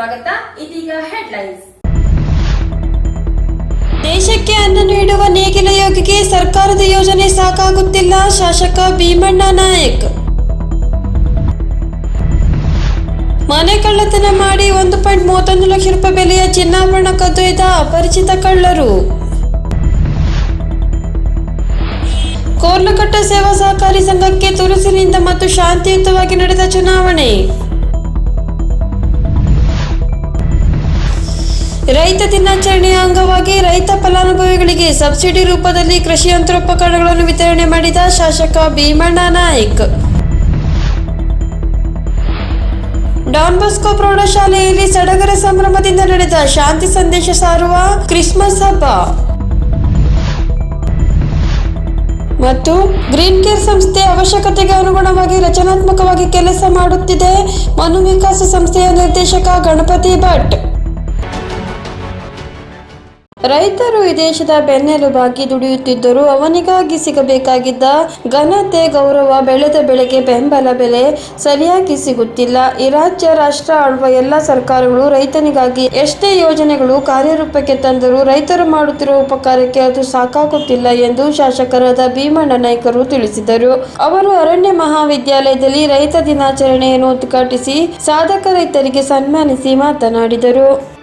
ಸ್ವಾಗತ. ಇದೀಗ ಹೆಡ್ಲೈನ್ಸ್ ದೇಶಕ್ಕೆ ಅನ್ನ ನೀಡುವ ನೇಗಿಲ ಯೋಗಿಗೆ ಸರ್ಕಾರದ ಯೋಜನೆ ಸಾಕಾಗುತ್ತಿಲ್ಲ. ಶಾಸಕ ಭೀಮಣ್ಣ ನಾಯಕ್. ಮನೆ ಕಳ್ಳತನ ಮಾಡಿ ಒಂದು ಪಾಯಿಂಟ್ ಮೂವತ್ತೊಂದು ಲಕ್ಷ ರೂಪಾಯಿ ಬೆಲೆಯ ಚಿನ್ನಾಭರಣ ಕದ್ದೊಯ್ದ ಅಪರಿಚಿತ ಕಳ್ಳರು. ಕೋರ್ಲಕಟ್ಟ ಸೇವಾ ಸಹಕಾರಿ ಸಂಘಕ್ಕೆ ತುರುಸಿನಿಂದ ಮತ್ತು ಶಾಂತಿಯುತವಾಗಿ ನಡೆದ ಚುನಾವಣೆ. ರೈತ ದಿನಾಚರಣೆಯ ಅಂಗವಾಗಿ ರೈತ ಫಲಾನುಭವಿಗಳಿಗೆ ಸಬ್ಸಿಡಿ ರೂಪದಲ್ಲಿ ಕೃಷಿ ಯಂತ್ರೋಪಕರಣಗಳನ್ನು ವಿತರಣೆ ಮಾಡಿದ ಶಾಸಕ ಭೀಮಣ್ಣ ನಾಯ್ಕ್. ಡಾನ್ ಬಸ್ಕೋ ಪ್ರೌಢಶಾಲೆಯಲ್ಲಿ ಸಡಗರ ಸಂಭ್ರಮದಿಂದ ನಡೆದ ಶಾಂತಿ ಸಂದೇಶ ಸಾರುವ ಕ್ರಿಸ್ಮಸ್ ಹಬ್ಬ. ಮತ್ತು ಗ್ರೀನ್ ಕೇರ್ ಸಂಸ್ಥೆ ಅವಶ್ಯಕತೆಗೆ ಅನುಗುಣವಾಗಿ ರಚನಾತ್ಮಕವಾಗಿ ಕೆಲಸ ಮಾಡುತ್ತಿದೆ ಮನು ವಿಕಾಸ ಸಂಸ್ಥೆಯ ನಿರ್ದೇಶಕ ಗಣಪತಿ ಭಟ್. ರೈತರು ಈ ದೇಶದ ಬೆನ್ನೆಲುಬಾಗಿ ದುಡಿಯುತ್ತಿದ್ದರೂ ಅವನಿಗಾಗಿ ಸಿಗಬೇಕಾಗಿದ್ದ ಘನತೆ, ಗೌರವ, ಬೆಳೆದ ಬೆಳೆಗೆ ಬೆಂಬಲ ಬೆಲೆ ಸರಿಯಾಗಿ ಸಿಗುತ್ತಿಲ್ಲ. ಈ ರಾಜ್ಯ, ರಾಷ್ಟ್ರ ಆಳುವ ಎಲ್ಲ ಸರ್ಕಾರಗಳು ರೈತನಿಗಾಗಿ ಎಷ್ಟೇ ಯೋಜನೆಗಳು ಕಾರ್ಯರೂಪಕ್ಕೆ ತಂದರೂ ರೈತರು ಮಾಡುತ್ತಿರುವ ಉಪಕಾರಕ್ಕೆ ಅದು ಸಾಕಾಗುತ್ತಿಲ್ಲ ಎಂದು ಶಾಸಕರಾದ ಭೀಮಣ್ಣ ನಾಯ್ಕರು ತಿಳಿಸಿದರು. ಅವರು ಅರಣ್ಯ ಮಹಾವಿದ್ಯಾಲಯದಲ್ಲಿ ರೈತ ದಿನಾಚರಣೆಯನ್ನು ಉದ್ಘಾಟಿಸಿ ಸಾಧಕ ರೈತರಿಗೆ ಸನ್ಮಾನಿಸಿ ಮಾತನಾಡಿದರು.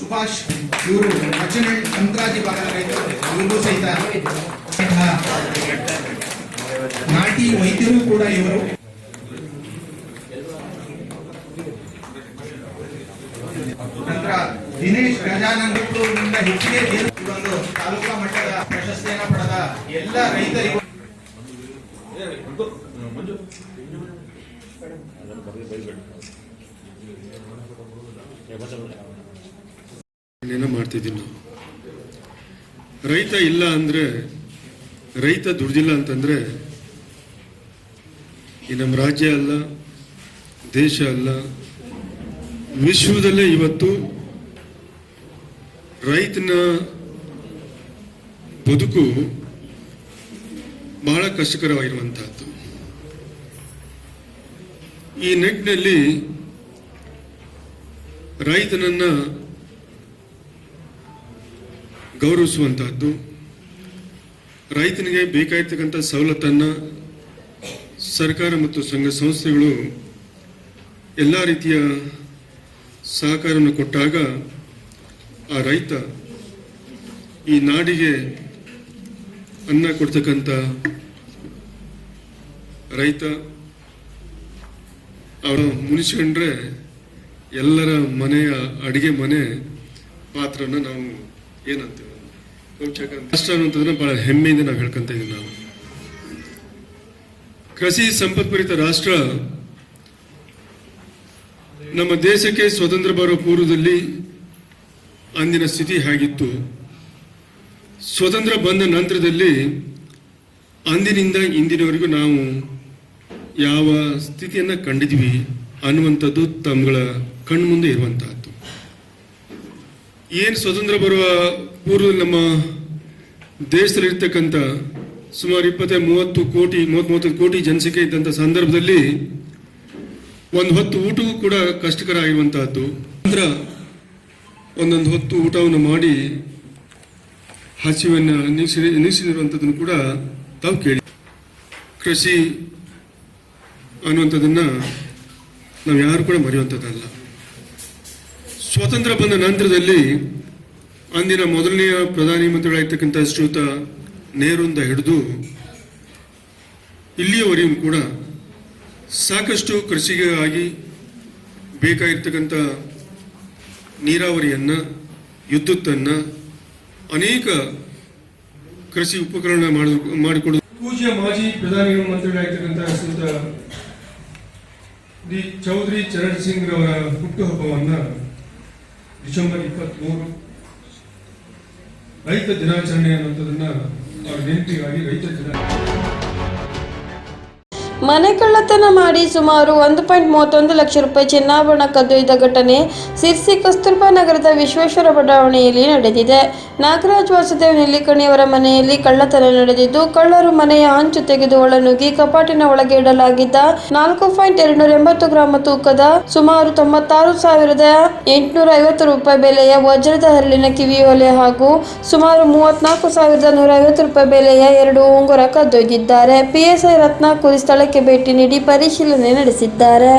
ಸುಭಾಷ್, ಇವರು ರಚನೆ ಸಂಕ್ರಾಂತಿ ಭಾಗದ ರೈತರು ಇವರು ಸಹಿತ ನಾಟಿ ವೈದ್ಯರು ಕೂಡ ಇವರು. ನಂತರ ದಿನೇಶ್ ಗಜಾನಂದ ಹೆಚ್ಚಿಗೆ ಒಂದು ತಾಲೂಕಾ ಮಟ್ಟದ ಪ್ರಶಸ್ತಿಯನ್ನು ಪಡೆದ ಎಲ್ಲ ರೈತರಿಗೂ. ಏನೇನೋ ಮಾಡ್ತಿದ್ದೀವಿ ನಾವು ರೈತ ಇಲ್ಲ ಅಂದ್ರೆ, ರೈತ ದುಡ್ದಿಲ್ಲ ಅಂತಂದ್ರೆ, ಈ ನಮ್ಮ ರಾಜ್ಯ ಅಲ್ಲ, ದೇಶ ಅಲ್ಲ, ವಿಶ್ವದಲ್ಲೇ ಇವತ್ತು ರೈತನ ಬದುಕು ಬಹಳ ಕಷ್ಟಕರವಾಗಿರುವಂತಹದ್ದು. ಈ ನಿಟ್ಟಿನಲ್ಲಿ ರೈತನನ್ನ ಗೌರವಿಸುವಂತಹದ್ದು. ರೈತನಿಗೆ ಬೇಕಾಗಿರ್ತಕ್ಕಂಥ ಸವಲತ್ತನ್ನು ಸರ್ಕಾರ ಮತ್ತು ಸಂಘ ಸಂಸ್ಥೆಗಳು ಎಲ್ಲ ರೀತಿಯ ಸಹಕಾರವನ್ನು ಕೊಟ್ಟಾಗ ಆ ರೈತ ಈ ನಾಡಿಗೆ ಅನ್ನ ಕೊಡ್ತಕ್ಕಂಥ ರೈತ ಅವರು ಮುನಿಸ್ಕೊಂಡ್ರೆ ಎಲ್ಲರ ಮನೆಯ ಅಡಿಗೆ ಮನೆ ಪಾತ್ರನ ನಾವು ಏನಂತೇವೆ? ರಾಷ್ಟ್ರ ಬಹಳ ಹೆಮ್ಮೆಯಿಂದ ನಾವು ಹೇಳ್ಕೊಂತ ಇದೀವಿ ನಾವು. ಕೃಷಿ ಸಂಪತ್ಭರಿತ ರಾಷ್ಟ್ರ ನಮ್ಮ ದೇಶಕ್ಕೆ ಸ್ವತಂತ್ರ ಬರುವ ಪೂರ್ವದಲ್ಲಿ ಅಂದಿನ ಸ್ಥಿತಿ ಹೇಗಿತ್ತು? ಸ್ವತಂತ್ರ ಬಂದ ನಂತರದಲ್ಲಿ ಅಂದಿನಿಂದ ಇಂದಿನವರೆಗೂ ನಾವು ಯಾವ ಸ್ಥಿತಿಯನ್ನ ಕಂಡಿದ್ವಿ ಅನ್ನುವಂಥದ್ದು ತಮ್ಮಗಳ ಕಣ್ಮುಂದೆ ಇರುವಂತಹದ್ದು. ಏನು ಸ್ವತಂತ್ರ ಬರುವ ಪೂರ್ವದಲ್ಲಿ ನಮ್ಮ ದೇಶದಲ್ಲಿರ್ತಕ್ಕಂಥ ಸುಮಾರು ಇಪ್ಪತ್ತ ಮೂವತ್ತು ಕೋಟಿ ಮೂವತ್ತು ಮೂವತ್ತು ಕೋಟಿ ಜನಸಂಖ್ಯೆ ಇದ್ದಂಥ ಸಂದರ್ಭದಲ್ಲಿ ಒಂದು ಹೊತ್ತು ಊಟವೂ ಕೂಡ ಕಷ್ಟಕರ ಆಗಿರುವಂತಹದ್ದು. ನಂತರ ಒಂದೊಂದು ಹೊತ್ತು ಊಟವನ್ನು ಮಾಡಿ ಹಸಿವನ್ನು ನೀಸಿ ನೀಸಿರುವಂಥದ್ದನ್ನು ಕೂಡ ತಾವು ಕೇಳಿ. ಕೃಷಿ ಅನ್ನುವಂಥದ್ದನ್ನು ನಾವು ಯಾರು ಕೂಡ ಮರೆಯುವಂಥದ್ದಲ್ಲ. ಸ್ವಾತಂತ್ರ್ಯ ಬಂದ ನಂತರದಲ್ಲಿ ಅಂದಿನ ಮೊದಲನೆಯ ಪ್ರಧಾನಿ ಮಂತ್ರಿಗಳಾಗಿರ್ತಕ್ಕಂಥ ಶ್ರೀಯುತ ನೇರುಂದ ಹಿಡಿದು ಇಲ್ಲಿಯವರೆಗೂ ಕೂಡ ಸಾಕಷ್ಟು ಕೃಷಿಗಾಗಿ ಬೇಕಾಗಿರ್ತಕ್ಕಂಥ ನೀರಾವರಿಯನ್ನು, ವಿದ್ಯುತ್ತನ್ನು ಅನೇಕ ಕೃಷಿ ಉಪಕರಣ ಮಾಡಿ ಮಾಡಿಕೊಡುವ ಪೂಜ್ಯ ಮಾಜಿ ಪ್ರಧಾನಿ ಮಂತ್ರಿಗಳಾಗಿರ್ತಕ್ಕಂಥ ಶ್ರೀಯುತ ಡಿ. ಚೌಧರಿ ಚರಣ್ ಸಿಂಗ್ ರವರ ಹುಟ್ಟುಹಬ್ಬವನ್ನ ಡಿಸೆಂಬರ್ ಇಪ್ಪತ್ತ್ಮೂರು ರೈತ ದಿನಾಚರಣೆ ಅನ್ನುವಂಥದ್ದನ್ನ ಅವ್ರ ನೆನಪಿಗಾಗಿ ರೈತ ದಿನ ಮನೆ ಕಳ್ಳತನ ಮಾಡಿ ಸುಮಾರು ಒಂದು ಪಾಯಿಂಟ್ ಮೂವತ್ತೊಂದು ಲಕ್ಷ ರೂಪಾಯಿ ಚಿನ್ನಾಭರಣ ಕದ್ದೊಯ್ದ ಘಟನೆ ಸಿರ್ಸಿ ಕಸ್ತೂರ್ಬಾ ನಗರದ ವಿಶ್ವೇಶ್ವರ ಬಡಾವಣೆಯಲ್ಲಿ ನಡೆದಿದೆ. ನಾಗರಾಜ್ ವಾಸುದೇವ್ ನೆಲ್ಲಿಕಣಿಯವರ ಮನೆಯಲ್ಲಿ ಕಳ್ಳತನ ನಡೆದಿದ್ದು, ಕಳ್ಳರು ಮನೆಯ ಹಂಚು ತೆಗೆದು ಒಳನುಗ್ಗಿ ಕಪಾಟಿನ ಒಳಗೆ ಇಡಲಾಗಿದ್ದ ನಾಲ್ಕು ಪಾಯಿಂಟ್ ಎರಡ್ನೂರ ಎಂಬತ್ತು ಗ್ರಾಮ ತೂಕದ ಸುಮಾರು ತೊಂಬತ್ತಾರು ಸಾವಿರದ ಎಂಟುನೂರ ಐವತ್ತು ರೂಪಾಯಿ ಬೆಲೆಯ ವಜ್ರದ ಹರಳಿನ ಕಿವಿಯೋಲೆ ಹಾಗೂ ಸುಮಾರು ಮೂವತ್ನಾಲ್ಕು ಸಾವಿರದ ನೂರ ಐವತ್ತು ರೂಪಾಯಿ ಬೆಲೆಯ ಎರಡು ಉಂಗುರ ಕದ್ದೊಯ್ದಿದ್ದಾರೆ ಪಿಎಸ್ಐ ರತ್ನಾಕುರಿ ಸ್ಥಳಕ್ಕೆ ಭೇಟಿ ನೀಡಿ ಪರಿಶೀಲನೆ ನಡೆಸಿದ್ದಾರೆ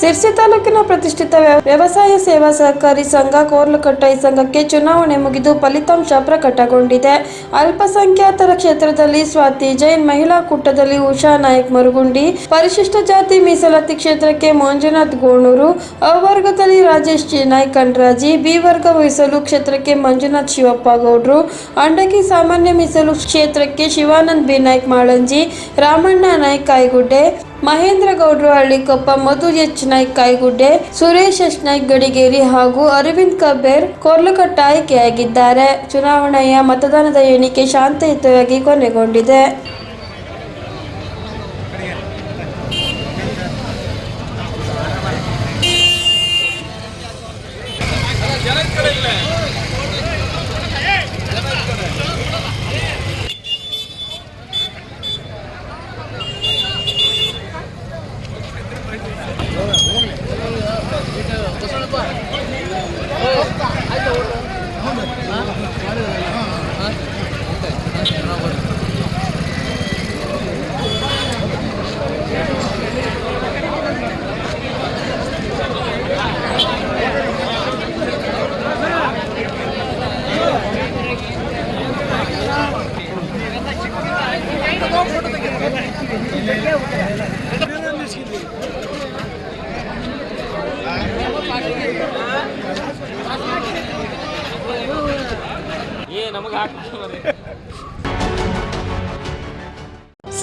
ಸಿರ್ಸಿ ತಾಲೂಕಿನ ಪ್ರತಿಷ್ಠಿತ ವ್ಯ- ವ್ಯವಸಾಯ ಸೇವಾ ಸಹಕಾರಿ ಸಂಘ ಕೋರ್ಲಕಟ್ಟ ಈ ಸಂಘಕ್ಕೆ ಚುನಾವಣೆ ಮುಗಿದು ಫಲಿತಾಂಶ ಪ್ರಕಟಗೊಂಡಿದೆ. ಅಲ್ಪಸಂಖ್ಯಾತರ ಕ್ಷೇತ್ರದಲ್ಲಿ ಸ್ವಾತಿ ಜೈನ್ ಮಹಿಳಾ ಕೂಟದಲ್ಲಿ ಉಷಾ ನಾಯಕ್ ಮರುಗುಂಡಿ. ಪರಿಶಿಷ್ಟ ಜಾತಿ ಮೀಸಲಾತಿ ಕ್ಷೇತ್ರಕ್ಕೆ ಮಂಜುನಾಥ್ ಗೋಣೂರು. ಅ ವರ್ಗದಲ್ಲಿ ರಾಜೇಶ್ ಜಿ ನಾಯ್ಕ್ ಕಣ್ರಾಜಿ. ಬಿ ವರ್ಗ ಮೀಸಲು ಕ್ಷೇತ್ರಕ್ಕೆ ಮಂಜುನಾಥ್ ಶಿವಪ್ಪ ಗೌಡ್ರು. ಅಂಡಗಿ ಸಾಮಾನ್ಯ ಮೀಸಲು ಕ್ಷೇತ್ರಕ್ಕೆ Shivanand B Naik Malanji. Ramanna Naik Kaygudde. Mahendra Gowdru Hallikoppa Madhu H Naik Kaygudde Suresh S Naik Gadigeri ಹಾಗೂ ಅರವಿಂದ್ ಕಬೇರ್ ಕೊರ್ಲಕಟ್ಟ ಆಯ್ಕೆಯಾಗಿದ್ದಾರೆ ಚುನಾವಣೆಯ ಮತದಾನದ ಎಣಿಕೆ ಶಾಂತಿಯುತವಾಗಿ ಕೊನೆಗೊಂಡಿದೆ.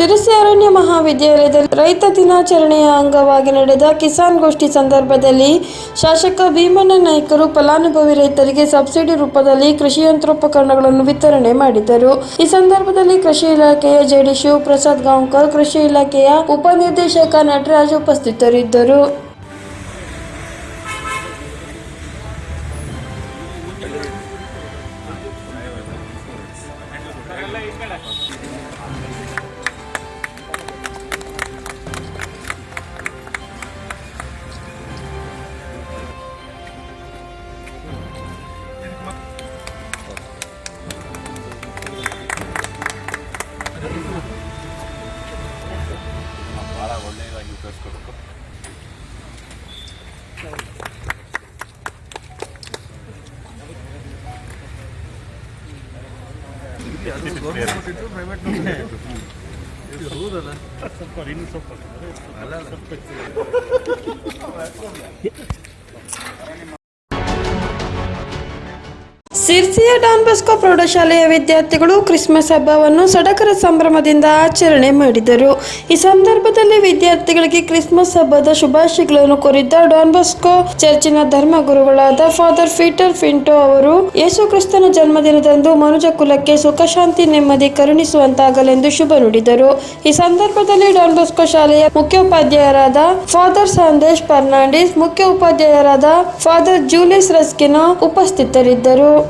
ಸಿರಿಸಿ ಅರಣ್ಯ ಮಹಾವಿದ್ಯಾಲಯದಲ್ಲಿ ರೈತ ದಿನಾಚರಣೆಯ ಅಂಗವಾಗಿ ನಡೆದ ಕಿಸಾನ್ ಗೋಷ್ಠಿ ಸಂದರ್ಭದಲ್ಲಿ ಶಾಸಕ ಭೀಮಣ್ಣ ನಾಯ್ಕರು ಫಲಾನುಭವಿ ರೈತರಿಗೆ ಸಬ್ಸಿಡಿ ರೂಪದಲ್ಲಿ ಕೃಷಿ ಯಂತ್ರೋಪಕರಣಗಳನ್ನು ವಿತರಣೆ ಮಾಡಿದರು. ಈ ಸಂದರ್ಭದಲ್ಲಿ ಕೃಷಿ ಇಲಾಖೆಯ ಜೆಡಿ ಶಿವಪ್ರಸಾದ್ ಗಾಂವ್ಕರ್, ಕೃಷಿ ಇಲಾಖೆಯ ಉಪನಿರ್ದೇಶಕ ನಟರಾಜ್ ಉಪಸ್ಥಿತರಿದ್ದರು. ಸ್ವಲ್ಪ ಸಿರ್ಸಿಯ ಡಾನ್ ಬಸ್ಕೋ ಪ್ರೌಢಶಾಲೆಯ ವಿದ್ಯಾರ್ಥಿಗಳು ಕ್ರಿಸ್ಮಸ್ ಹಬ್ಬವನ್ನು ಸಡಗರ ಸಂಭ್ರಮದಿಂದ ಆಚರಣೆ ಮಾಡಿದರು. ಈ ಸಂದರ್ಭದಲ್ಲಿ ವಿದ್ಯಾರ್ಥಿಗಳಿಗೆ ಕ್ರಿಸ್ಮಸ್ ಹಬ್ಬದ ಶುಭಾಶಯಗಳನ್ನು ಕೋರಿದ್ದ ಡಾನ್ ಬಸ್ಕೋ ಚರ್ಚಿನ ಧರ್ಮಗುರುಗಳಾದ ಫಾದರ್ ಪೀಟರ್ ಫಿಂಟೋ ಅವರು, ಯೇಸು ಕ್ರಿಸ್ತನ ಜನ್ಮದಿನದಂದು ಮನುಜ ಕುಲಕ್ಕೆ ಸುಖ, ಶಾಂತಿ, ನೆಮ್ಮದಿ ಕರುಣಿಸುವಂತಾಗಲೆಂದು ಶುಭ ನುಡಿದರು. ಈ ಸಂದರ್ಭದಲ್ಲಿ ಡಾನ್ ಬಸ್ಕೋ ಶಾಲೆಯ ಮುಖ್ಯೋಪಾಧ್ಯಾಯರಾದ ಫಾದರ್ ಸಂದೇಶ್ ಫರ್ನಾಂಡಿಸ್ ಮುಖ್ಯ ಉಪಾಧ್ಯಾಯರಾದ ಫಾದರ್ ಜೂಲಿಯಸ್ ರಸ್ಕಿನೋ ಉಪಸ್ಥಿತರಿದ್ದರು.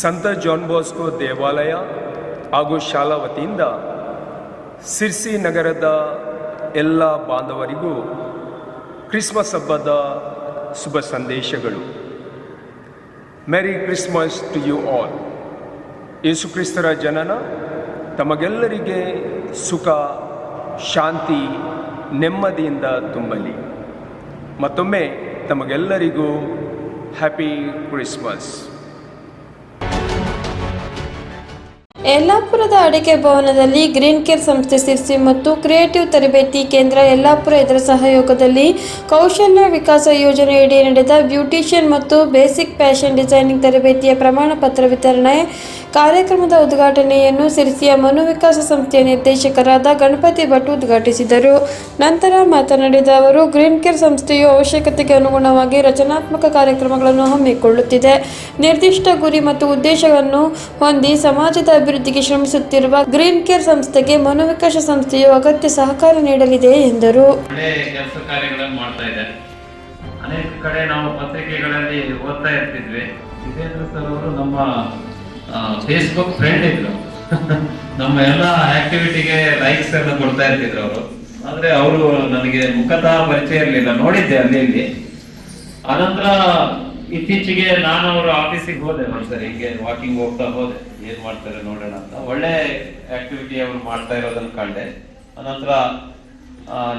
ಸಂತ ಜಾನ್ ಬಾಸ್ಕೋ ದೇವಾಲಯ ಹಾಗೂ ಶಾಲಾ ವತಿಯಿಂದ ಸಿರ್ಸಿ ನಗರದ ಎಲ್ಲ ಬಾಂಧವರಿಗೂ ಕ್ರಿಸ್ಮಸ್ ಹಬ್ಬದ ಶುಭ ಸಂದೇಶಗಳು. Merry Christmas to you all ಯೇಸುಕ್ರಿಸ್ತರ ಜನನ, ತಮಗೆಲ್ಲರಿಗೆ ಸುಖ, ಶಾಂತಿ, ನೆಮ್ಮದಿಯಿಂದ ತುಂಬಲಿ. ಮತ್ತೊಮ್ಮೆ ತಮಗೆಲ್ಲರಿಗೂ ಹ್ಯಾಪಿ ಕ್ರಿಸ್ಮಸ್ ಯಲ್ಲಾಪುರದ ಅಡಿಕೆ ಭವನದಲ್ಲಿ ಗ್ರೀನ್ ಕೇರ್ ಸಂಸ್ಥೆ ಸಿರ್ಸಿ ಮತ್ತು ಕ್ರಿಯೇಟಿವ್ ತರಬೇತಿ ಕೇಂದ್ರ ಯಲ್ಲಾಪುರ ಇದರ ಸಹಯೋಗದಲ್ಲಿ ಕೌಶಲ್ಯ ವಿಕಾಸ ಯೋಜನೆಯಡಿ ನಡೆದ ಬ್ಯೂಟಿಷಿಯನ್ ಮತ್ತು ಬೇಸಿಕ್ ಫ್ಯಾಷನ್ ಡಿಸೈನಿಂಗ್ ತರಬೇತಿಯ ಪ್ರಮಾಣ ಪತ್ರ ವಿತರಣೆ ಕಾರ್ಯಕ್ರಮದ ಉದ್ಘಾಟನೆಯನ್ನು ಸಿರಿಸಿಯ ಮನೋವಿಕಾಸ ಸಂಸ್ಥೆಯ ನಿರ್ದೇಶಕರಾದ ಗಣಪತಿ ಭಟ್ ಉದ್ಘಾಟಿಸಿದರು. ನಂತರ ಮಾತನಾಡಿದ ಅವರು, ಗ್ರೀನ್ ಕೇರ್ ಸಂಸ್ಥೆಯು ಅವಶ್ಯಕತೆಗೆ ಅನುಗುಣವಾಗಿ ರಚನಾತ್ಮಕ ಕಾರ್ಯಕ್ರಮಗಳನ್ನು ಹಮ್ಮಿಕೊಳ್ಳುತ್ತಿದೆ. ನಿರ್ದಿಷ್ಟ ಗುರಿ ಮತ್ತು ಉದ್ದೇಶವನ್ನು ಹೊಂದಿ ಸಮಾಜದ ಅಭಿವೃದ್ಧಿಗೆ ಶ್ರಮಿಸುತ್ತಿರುವ ಗ್ರೀನ್ ಕೇರ್ ಸಂಸ್ಥೆಗೆ ಮನೋವಿಕಾಸ ಸಂಸ್ಥೆಯು ಅಗತ್ಯ ಸಹಕಾರ ನೀಡಲಿದೆ ಎಂದರು. ಅನೇಕ ಕಡೆ ನಾವು ಪತ್ರಿಕೆಗಳಲ್ಲಿ ಓದ್ತಾ ಇರ್ತಿದ್ವಿ. ಜಿತೇಂದ್ರ ಸರ್ ಅವರು ನಮ್ಮ ಫೇಸ್ಬುಕ್ ಫ್ರೆಂಡ್ ಇದ್ರು. ನಮ್ಮ ಎಲ್ಲ ಆಕ್ಟಿವಿಟಿಗೆ ಲೈಕ್ಸ್ ಎಲ್ಲ ಕೊಡ್ತಾ ಇರ್ತಿದ್ರು ಅವರು. ಆದ್ರೆ ಅವರು ನನಗೆ ಮುಖತಃ ಪರಿಚಯ ಇರಲಿಲ್ಲ. ನೋಡಿದ್ದೆ ಅಲ್ಲಿ ಇಲ್ಲಿ. ಅನಂತರ ಇತ್ತೀಚೆಗೆ ನಾನು ಅವರ ಆಫೀಸಿಗೆ ಹೋದೆ ಒಂದ್ಸರಿ ಹಿಂಗೆ ವಾಕಿಂಗ್ ಹೋಗ್ತಾ ಹೋದೆ. ಏನ್ ಮಾಡ್ತಾರೆ ನೋಡೋಣ ಅಂತ. ಒಳ್ಳೆ ಆಕ್ಟಿವಿಟಿ ಅವರು ಮಾಡ್ತಾ ಇರೋದನ್ನ ಕಂಡೆ. ಅನಂತರ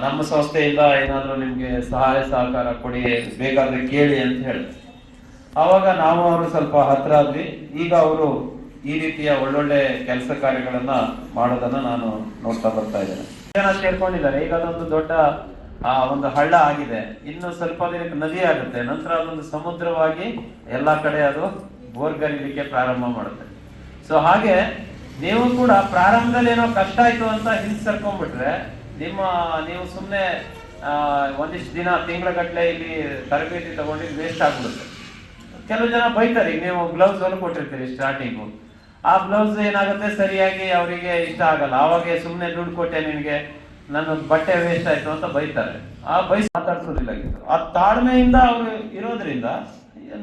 ನಮ್ಮ ಸಂಸ್ಥೆಯಿಂದ ಏನಾದರೂ ನಿಮ್ಗೆ ಸಹಾಯ ಸಹಕಾರ ಕೊಡಿ, ಬೇಕಾದ್ರೆ ಕೇಳಿ ಅಂತ ಹೇಳಿದ್ರು. ಆವಾಗ ನಾವು ಅವರು ಸ್ವಲ್ಪ ಹತ್ರ ಆದ್ವಿ. ಈಗ ಅವರು ಈ ರೀತಿಯ ಒಳ್ಳೊಳ್ಳೆ ಕೆಲಸ ಕಾರ್ಯಗಳನ್ನ ಮಾಡೋದನ್ನ ನಾನು ನೋಡ್ತಾ ಬರ್ತಾ ಇದ್ದೇನೆ. ಜನ ಸೇರ್ಕೊಂಡಿದ್ದಾರೆ. ಈಗ ಅದೊಂದು ದೊಡ್ಡ, ಆ, ಒಂದು ಹಳ್ಳ ಆಗಿದೆ. ಇನ್ನು ಸ್ವಲ್ಪ ದಿನಕ್ಕೆ ನದಿ ಆಗುತ್ತೆ. ನಂತರ ಅದೊಂದು ಸಮುದ್ರವಾಗಿ ಎಲ್ಲಾ ಕಡೆ ಅದು ಬೋರ್ಗರಿಲಿಕ್ಕೆ ಪ್ರಾರಂಭ ಮಾಡುತ್ತೆ. ಸೊ ಹಾಗೆ ನೀವು ಕೂಡ ಪ್ರಾರಂಭದಲ್ಲಿ ಏನೋ ಕಷ್ಟ ಆಯ್ತು ಅಂತ ಹಿಂದೆ ಸರ್ಕೊಂಡ್ಬಿಟ್ರೆ, ನಿಮ್ಮ, ನೀವು ಸುಮ್ಮನೆ ಒಂದಿಷ್ಟು ದಿನ ತಿಂಗಳ ಗಟ್ಟಲೆ ಇಲ್ಲಿ ತರಬೇತಿ ತಗೊಂಡಿದ್ದು ವೇಸ್ಟ್ ಆಗ್ಬಿಡುತ್ತೆ. ಕೆಲವು ಜನ ಬೈತಾರೆ, ನೀವು ಗ್ಲೌಸ್ ಅನ್ನು ಕೊಟ್ಟಿರ್ತೀರಿ ಸ್ಟಾರ್ಟಿಂಗು ಆ ಬ್ಲೌಸ್ ಏನಾಗುತ್ತೆ? ಸರಿಯಾಗಿ ಅವರಿಗೆ ಇಷ್ಟ ಆಗಲ್ಲ. ಅವಾಗ ಸುಮ್ಮನೆ ದುಡ್ಡು ಕೊಟ್ಟೆ ನಿನಗೆ, ನನ್ನ ಬಟ್ಟೆ ವೇಸ್ಟ್ ಆಯ್ತು ಅಂತ ಬೈತಾರೆ. ಆ ಬೈಸ್ ಮಾತಾಡ್ಸೋದಿಲ್ಲ. ಆ ತಾಳ್ಮೆಯಿಂದ ಅವರು ಇರೋದ್ರಿಂದ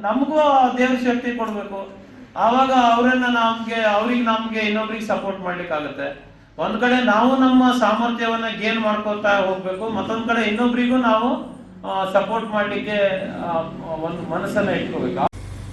ನಮಗೂ ದೇವ್ರ ಶಕ್ತಿ ಕೊಡಬೇಕು. ಆವಾಗ ಅವರನ್ನ ನಮ್ಗೆ, ಅವ್ರಿಗೆ ನಮ್ಗೆ ಇನ್ನೊಬ್ರಿಗೆ ಸಪೋರ್ಟ್ ಮಾಡ್ಲಿಕ್ಕೆ ಆಗುತ್ತೆ ಒಂದ್ ಕಡೆ ನಾವು ನಮ್ಮ ಸಾಮರ್ಥ್ಯವನ್ನ ಗೇನ್ ಮಾಡ್ಕೊತಾ ಹೋಗ್ಬೇಕು. ಮತ್ತೊಂದ್ ಕಡೆ ಇನ್ನೊಬ್ರಿಗೂ ನಾವು ಸಪೋರ್ಟ್ ಮಾಡ್ಲಿಕ್ಕೆ ಒಂದು ಮನಸ್ಸನ್ನ ಇಟ್ಕೋಬೇಕು.